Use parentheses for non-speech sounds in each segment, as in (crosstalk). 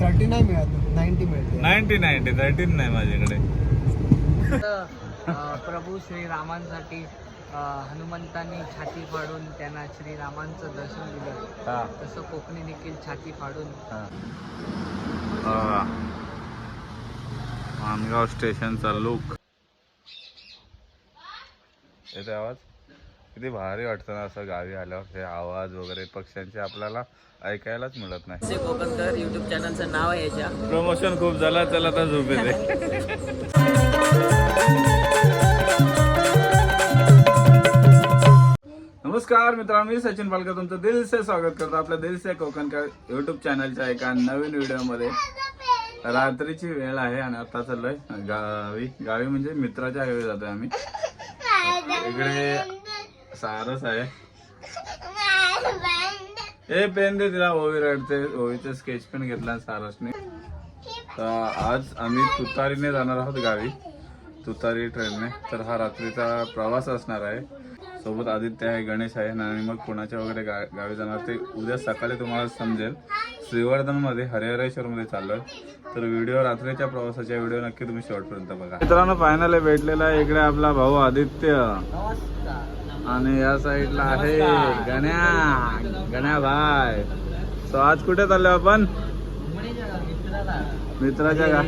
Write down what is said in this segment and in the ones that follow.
Thirty नाही मिळत ninety मिळते नाईन्टी नाईन्टी थर्टीन नाही माझ्याकडे. प्रभू श्रीरामांसाठी हनुमंतांनी छाती फाडून त्यांना श्रीरामांचं दर्शन दिलं. तसं कोकणी देखील छाती फाडून. हा. मानगाव स्टेशनचा लुक. येते आवाज? किती भारी वाटतं ना असं गावी आल्यावर. हे आवाज वगैरे पक्ष्यांचे आपल्याला ऐकायलाच मिळत नाही. कोकणकर युट्यूब चॅनलचं नाव आहे याच्या. प्रमोशन खूप झालं चला आता झोप येते नमस्कार मित्रांनो मी सचिन पालकर तुमचं दिल से स्वागत करतो आपल्या दिल से कोकणकर युट्यूब चॅनलच्या एका नवीन व्हिडिओमध्ये. रात्रीची वेळ आहे आणि आता चाललोय गावी. गावी म्हणजे मित्राच्या गावी जातोय आम्ही. इकडे सारस आहे ए पेन दे तिला ओवी रडते ओवीचं स्केच पेन घेतला सारसने तर आज आम्ही तुतारीने जाणार आहोत गावी तुतारी ट्रेनने तर हा रात्रीचा प्रवास असणार आहे सोबत आदित्य आहे गणेश आहे आणि मग पुण्याच्या वगैरे गा गावी जाणार ते उद्या सकाळी तुम्हाला समजेल श्रीवर्धनमध्ये हरिहरेश्वरमध्ये चाललोय तर व्हिडिओ रात्रीच्या प्रवासाच्या व्हिडिओ नक्की तुम्ही शेवटपर्यंत बघा मित्रांनो फायनल भेटलेला आहे इकडे आपला भाऊ आदित्य आणि या साईडला आहे गण्या. गण्या भाई. सो आज कुठे चाललो आपण? मित्राच्या गा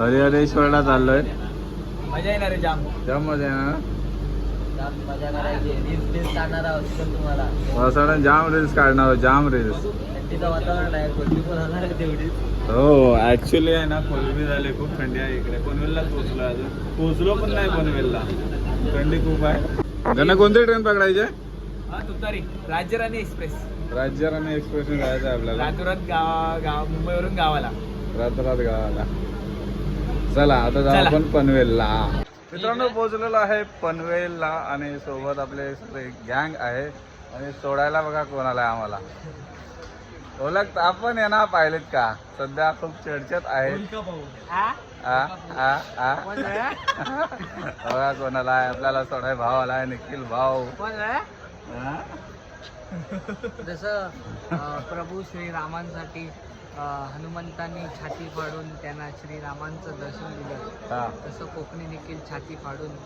हरिहरेश्वरला चाललोय. मजा येणार आहे जाम. जाम मजा येणार जाम रील्स काढणार जाम रील्स हो ऍक्च्युली आहे ना कोलबी झाले खूप थंडी आहे इकडे. पनवेलला पोहोचलो अजून. पोहोचलो पण नाही पनवेलला. थंडी खूप आहे. त्यांना कोणती ट्रेन पकडायची? हा तुतारी. राज्यराणी एक्सप्रेस राज्य राणी एक्सप्रेस जायचं आहे आपल्याला. रातुरात गाव गाव मुंबईवरून गावाला. रात्रात गावाला. चला आता जाऊ चला. आपण पनवेलला. मित्रांनो पोहोचलेलो आहे पनवेलला आणि सोबत आपले सगळे गँग आहे. आणि सोडायला बघा कोणाला आहे आम्हाला. ओळख आपण येणार पाहिलेत का? सध्या खूप चर्चेत आहेत. बघा कोणाला आहे आपल्याला सोडाय भाव आलाय निखिल हा? जसं प्रभू श्रीरामांसाठी हनुमंतांनी छाती फाडून त्यांना श्रीरामांचं दर्शन दिलं. तसं कोकणी देखील छाती फाडून.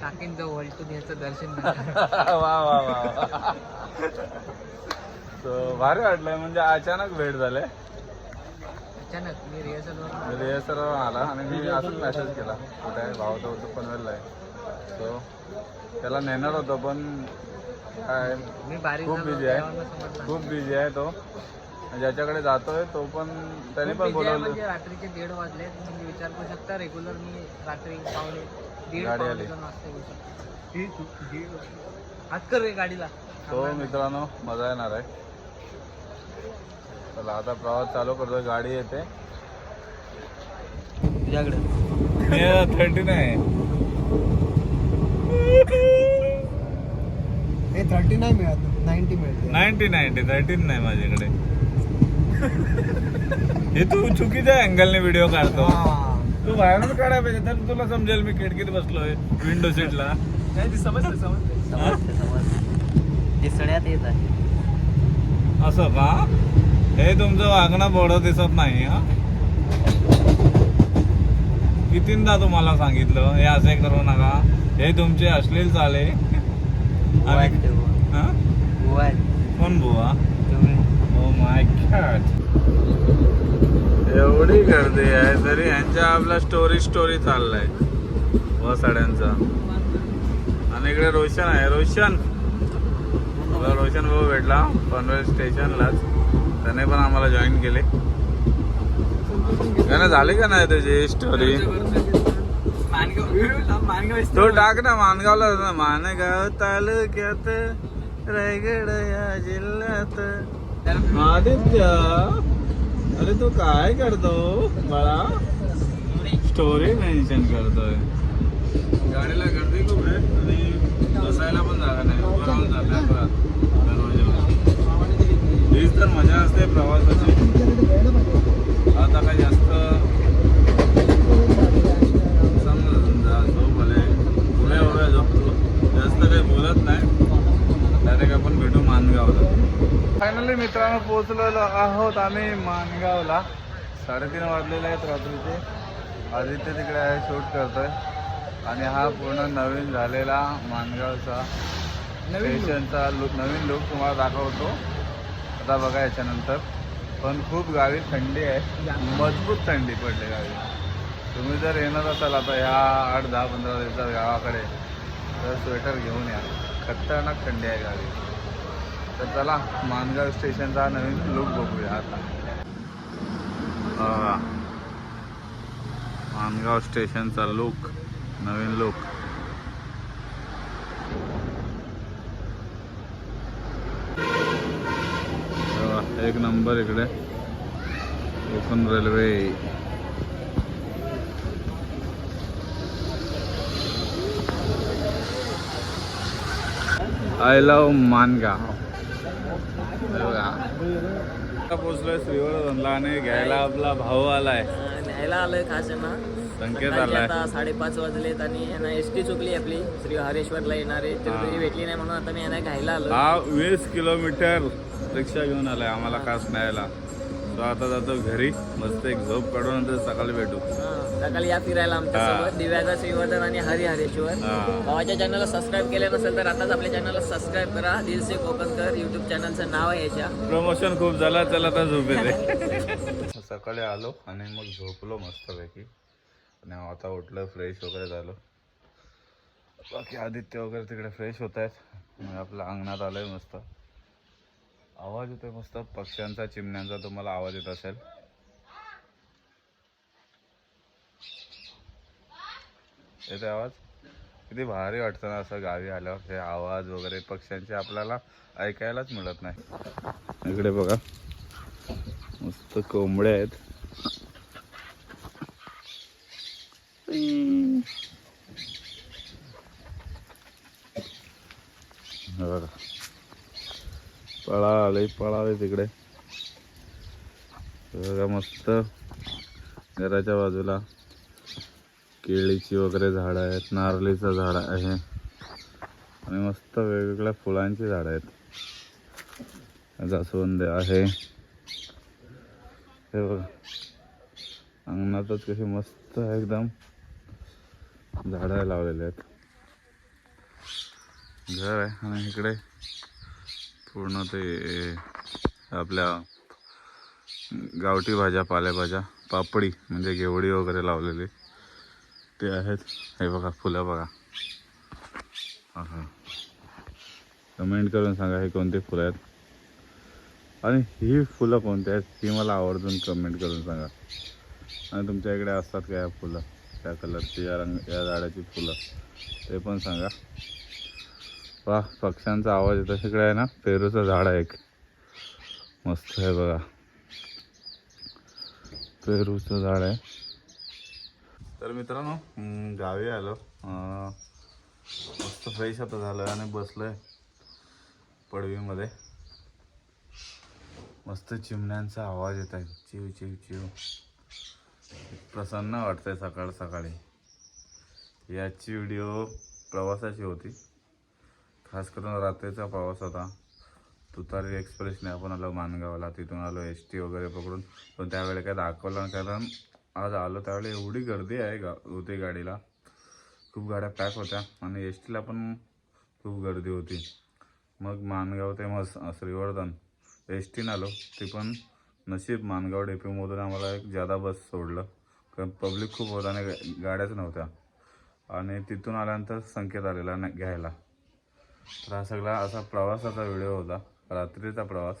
टाकीन द वलटून याचं दर्शन. (laughs) वा वा वा. भारी वाटलंय म्हणजे अचानक भेट झाले. अचानक मी रिहर्सलवर रिहर्सल आला. आणि मी असंच मेसेज केला. कुठे आहे? भाऊ तो तो पनवेलला आहे. सो त्याला नेणार होतो पण काय मी बारीक खूप busy आहे. खूप बिझी आहे तो. ज्याच्याकडे जातोय तो पण त्याने पण बोलवलं. म्हणजे रात्रीचे दीड वाजले तुम्ही विचार करू शकता रेग्युलर मी रात्री पावणे दीड गाडी आली. हात कर रे गाडीला. तो मित्रांनो मजा येणार आहे. चला आता प्रवास चालू करतोय गाडी येते. तुझ्याकडे. थर्टी नाही हे थर्टी नाही मिळत नाईन्टी मिळते. नाईन्टी नाईन्टी थर्टीन नाही माझ्याकडे. हे तू चुकीच्या अँगलने व्हिडिओ काढतो. हा. तू बाहेरून काढायला पाहिजे तर तुला समजेल मी खिडकीत बसलोय विंडो सीटला समजलं समजलं हे? सड्यात येत आहे. असं का? हे तुमचं वागणं बोडं दिसत नाही हा? कितींदा तुम्हाला सांगितलं हे असे करू नका. हे तुमचे अश्लील चाले. हा? कोण बुवा? तुम्ही. ओ माय गॉड एवढी गर्दी आहे तरी यांच्या आपला स्टोरी स्टोरी चाललाय. वसाड्यांचा आणि इकडे रोशन आहे. रोशन. रोशन भाऊ भेटला पनवेल स्टेशनलाच त्याने पण आम्हाला जॉईन केले. त्यानं झाले का नाही त्याची स्टोरी तो टाक ना मानगावला ना. मानगाव तालुक्यात रायगड या जिल्ह्यात. आदित्य अरे तू काय करतो बाळा? स्टोरी मेन्शन करतोय. गाडीला गर्दी खूप आहे आणि बसायला पण जागा नाही. उभं राहून जाते हीच तर मजा असते प्रवासाची. आता काही जास्त समजा समजा झोप आले पुढे एवढं झोपतो जास्त काही बोलत नाही. डायरेक्ट आपण भेटू मानगावला. फायनली मित्रांनो पोहोचलेलो आहोत आम्ही मानगावला. साडेतीन वाजलेले आहेत रात्रीचे. आदित्य तिकडे आहे शूट करतोय. आणि हा पूर्ण नवीन झालेला मानगावचा स्टेशनचा लुक नवीन लुक तुम्हाला दाखवतो. आता बघा याच्यानंतर. पण खूप गावी थंडी आहे. मजबूत थंडी पडली गावी. तुम्ही जर येणार असाल आता ह्या आठ दहा पंधरा दिवसात गावाकडे तर स्वेटर घेऊन या. खतरनाक थंडी आहे गावी. तर चला मानगाव स्टेशनचा नवीन लुक बघूया आता. मानगाव स्टेशनचा लुक नवीन लुक एक नंबर इकडे. Konkan railway I love Mangaon पोचलोय श्रीवर्धनला आणि घ्यायला आपला भाऊ आलाय. न्यायला आलोय खास ना. संकेत आलाय. आता साडेपाच वाजलेत आणि यांना एस टी चुकली आपली. श्री हरेश्वरला येणारे तिरुपती भेटली नाही म्हणून आता मी यांना घ्यायला आलो हा वीस किलोमीटर रिक्षा घेऊन आलाय आम्हाला खास न्यायला. तो आता जातो घरी. मस्त एक झोप काढून नंतर सकाळी भेटू. सकाळी या फिरायला आमच्या हा. सोबत दिव्याचा श्रीवर्धन आणि हरी हरेश्वर. हा. भावाच्या चॅनलला सबस्क्राईब केलं नसेल तर आताच आपल्या चॅनलला सबस्क्राईब करा. दिलसे कोकणकर युट्यूब चॅनलचं नाव आहे याच्या. प्रमोशन खूप झालं. चला आता झोप (laughs) सकाळी आलो आणि मग झोपलो मस्तपैकी. आणि आता उठलं फ्रेश वगैरे झालो. बाकी आदित्य वगैरे तिकडे फ्रेश होत आहेत. मग आपलं अंगणात आलोय मस्त. आवाज येतोय मस्त. पक्ष्यांचा चिमण्यांचा तुम्हाला आवाज येत असेल. येते आवाज? किती भारी वाटतं ना असं गावी आल्यावर. हे आवाज वगैरे पक्ष्यांचे आपल्याला ऐकायलाच मिळत नाही. इकडे बघा. मस्त कोंबड्या आहेत. हे बघा. पळाले पळाले तिकडे. बघा मस्त. घराच्या बाजूला. केळीची वगैरे झाडं आहेत नारळीचं झाड आहे. आणि मस्त वेगवेगळ्या फुलांची झाडं आहेत. जास्वंद आहे. हे बघा. अंगणातच कशी मस्त एकदम झाडं लावलेले आहेत. घर आहे आणि इकडे पूर्ण ते आपल्या गावठी भाज्या पालेभाज्या पापडी म्हणजे घेवडी वगैरे लावलेली. ते आहेत. हे बघा फुलं बघा. हां हां कमेंट करून सांगा हे कोणते फुलं आहेत. आणि ही फुलं कोणती आहेत ही मला आवर्जून कमेंट करून सांगा. आणि तुमच्या इकडे असतात का या फुलं? त्या कलरची या रंग या झाडाची फुलं? ते पण सांगा. वा पक्ष्यांचा आवाज येतो. तिकडे आहे ना पेरूचं झाड आहे एक. मस्त आहे बघा. पेरूचं झाड आहे. तर मित्रांनो गावी आलो. मस्त फ्रेश आता झालं आणि बसलोय पडवीमध्ये. मस्त चिमण्यांचा आवाज येत आहे. चिव चिव चिव. प्रसन्न वाटतंय सकाळ सकाळी. याची व्हिडिओ प्रवासाची होती. खास करून रात्रीचा प्रवास होता. तुतारी एक्सप्रेसने आपण आलो मानगावला. तिथून आलो एस टी वगैरे पकडून. पण त्यावेळी काय दाखवलं कारण आज आलो त्यावेळी एवढी गर्दी आहे गा होती गाडीला. खूप गाड्या पॅक होत्या आणि एस टीला पण खूप गर्दी होती. मग मानगाव ते मस श्रीवर्धन. एस टीनं आलो ते पण नशीब मानगाव डेपोमधून आम्हाला एक जादा बस सोडलं. कारण पब्लिक खूप होता आणि गाड्याच नव्हत्या. आणि तिथून आल्यानंतर संकेत आलेला नाही घ्यायला. तर हा सगळा असा प्रवासाचा व्हिडिओ होता. रात्रीचा प्रवास.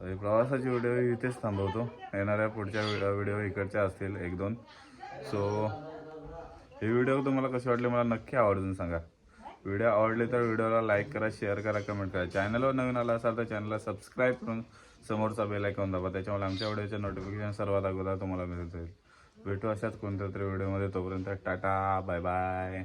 प्रवासाची व्हिडिओ इथेच थांबवतो. येणाऱ्या पुढच्या व्हिडिओ व्हिडिओ इकडच्या असतील एक दोन. सो हे व्हिडिओ तुम्हाला कसे वाटले मला नक्की आवर्जून सांगा. व्हिडिओ आवडले तर व्हिडिओला लाईक करा शेअर करा कमेंट करा. चॅनलवर नवीन आला असाल तर चॅनलला सबस्क्राईब करून समोरचा बेल आयकॉन दाबा. त्याच्यामुळे आमच्या व्हिडिओचे नोटिफिकेशन सर्वात अगोदर तुम्हाला मिळत जाईल. भेटू अशाच कोणत्या तरी व्हिडिओमध्ये तोपर्यंत टाटा बाय बाय